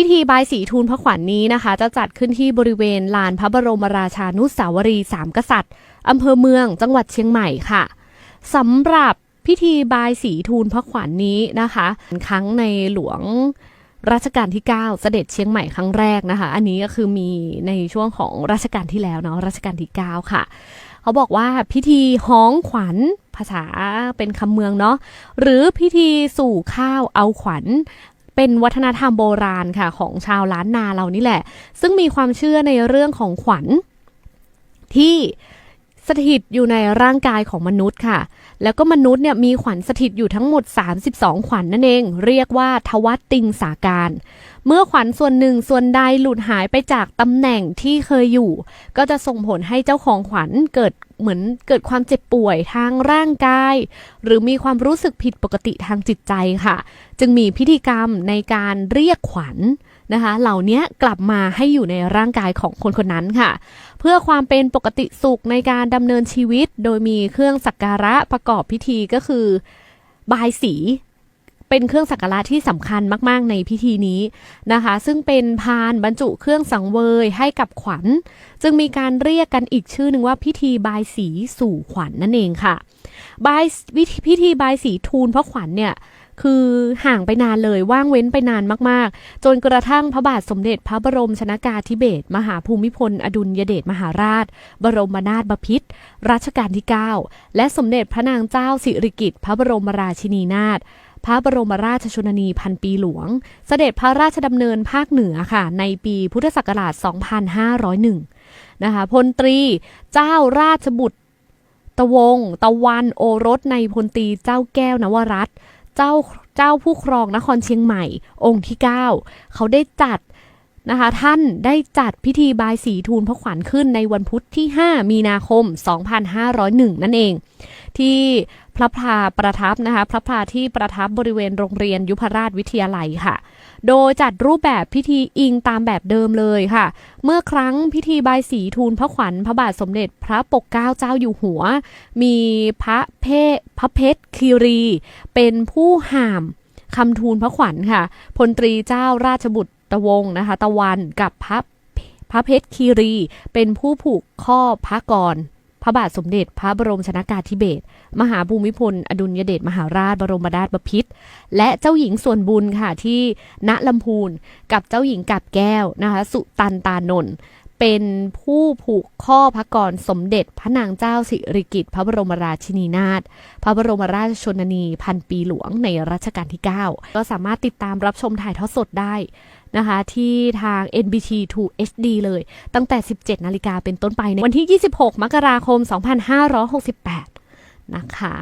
พิธีบายสีทูลพระขวัญนนี้นะคะ จะจัดขึ้นที่บริเวณลานพระบรมราชานุสาวรีสามกษัตริย์อำเภอเมืองจังหวัดเชียงใหม่ค่ะสำหรับพิธีบายสีทูลพระขวัญนนี้นะคะ ครั้งในหลวงรัชกาลที่ 9 เสด็จเชียงใหม่ครั้งแรกนะคะ อันนี้ก็คือมีในช่วงของรัชกาลที่แล้วเนาะรัชกาลที่ 9 ค่ะ เขาบอกว่าพิธีฮ้องขวัญภาษาเป็นคำเมืองเนาะหรือพิธีสู่ข้าวเอาขวัญ เป็นวัฒนธรรมโบราณค่ะของชาวล้านนาเรานี่แหละ ซึ่งมีความเชื่อในเรื่องของขวัญที่สถิตอยู่ในร่างกายของมนุษย์ค่ะ แล้วก็มนุษย์เนี่ยมีขวัญสถิตอยู่ทั้งหมด 32 ขวัญนนั่นเอง เรียกว่าทวัตติงสาการ เมื่อขวัญส่วนหนึ่งส่วนใดหลุดหายไปจากตำแหน่งที่เคยอยู่ ก็จะส่งผลให้เจ้าของขวัญเกิดเหมือนเกิดความเจ็บป่วยทางร่างกาย หรือมีความรู้สึกผิดปกติทางจิตใจค่ะ จึงมีพิธีกรรมในการเรียกขวัญนะคะ เหล่านี้กลับมาให้อยู่ในร่างกายของคนคนนั้นค่ะ เพื่อความเป็นปกติสุขในการดำเนินชีวิต โดยมีเครื่องสักการะประกอบพิธีก็คือบายสี เป็นเครื่องสักการะที่สำคัญมากๆในพิธีนี้นะคะ ซึ่งเป็นพานบรรจุเครื่องสังเวยให้กับขวัญ จึงมีการเรียกกันอีกชื่อหนึ่งว่าพิธีบายสีสู่ขวัญนนั่นเองค่ะบายวิธีพิธีบายสีทูลพระขวัญเนี่ยคือห่างไปนานเลยว่างเว้นไปนานมากๆ จนกระทั่งพระบาทสมเด็จพระบรมชนากาธิเบศรมหาภูมิพล อดุลยเดชมหาราช บรมนาถบพิตรรัชกาลที่ 9 และสมเด็จพระนางเจ้าสิริกิติ์พระบรมราชินีนาถ พระบรมราชชนนีพันปีหลวง เสด็จพระราชดำเนินภาคเหนือค่ะ ในปีพุทธศักราช 2501 นะคะพลตรีเจ้าราชบุตรตะวง ตะวันโอรสในพลตรีเจ้าแก้วนวรัตเจ้าเจ้าผู้ครองนครเชียงใหม่ องค์ที่ 9 เขาได้จัดนะคะท่านได้จัดพิธีบายสีทูลพระขวัญขึ้นในวันพุธที่ 5 มีนาคม 2501 นั่นเอง ที่พระพาประทับนะคะพระพาที่ประทับบริเวณโรงเรียนยุพราชวิทยาลัยค่ะ โดยจัดรูปแบบพิธีอิงตามแบบเดิมเลยค่ะ เมื่อครั้งพิธีบายสีทูลพระขวัญพระบาทสมเด็จพระปกเกล้าเจ้าอยู่หัว มีพระเพพระเพชรคีรี เป็นผู้ห่ามคำทูลพระขวัญค่ะ พลตรีเจ้าราชบุตรตะวงนะคะ ตะวันกับพระพระเพชรคีรี เป็นผู้ผูกข้อพระกร ระบาทสมเด็จพระบรมชนากาธิเบศรมหาภูมิพล อดุลยเดชมหาราชบรมนาถบพิตรและเจ้าหญิงส่วนบุญค่ะที่ณลำพูนกับเจ้าหญิงกับแก้วนะคะ สุตันตานนท์ เป็นผู้ผูกข้อพระกรสมเด็จพระนางเจ้าสิริกิติ์พระบรมราชินีนาถพระบรมราชชนนีพันปีหลวงในรัชกาลที่ 9 ก็สามารถติดตามรับชมถ่ายทอดสดได้นะคะ ที่ทาง NBT 2 HD เลย ตั้งแต่ 17 นาฬิกาเป็นต้นไปในวันที่ 26 มกราคม 2568 นะคะ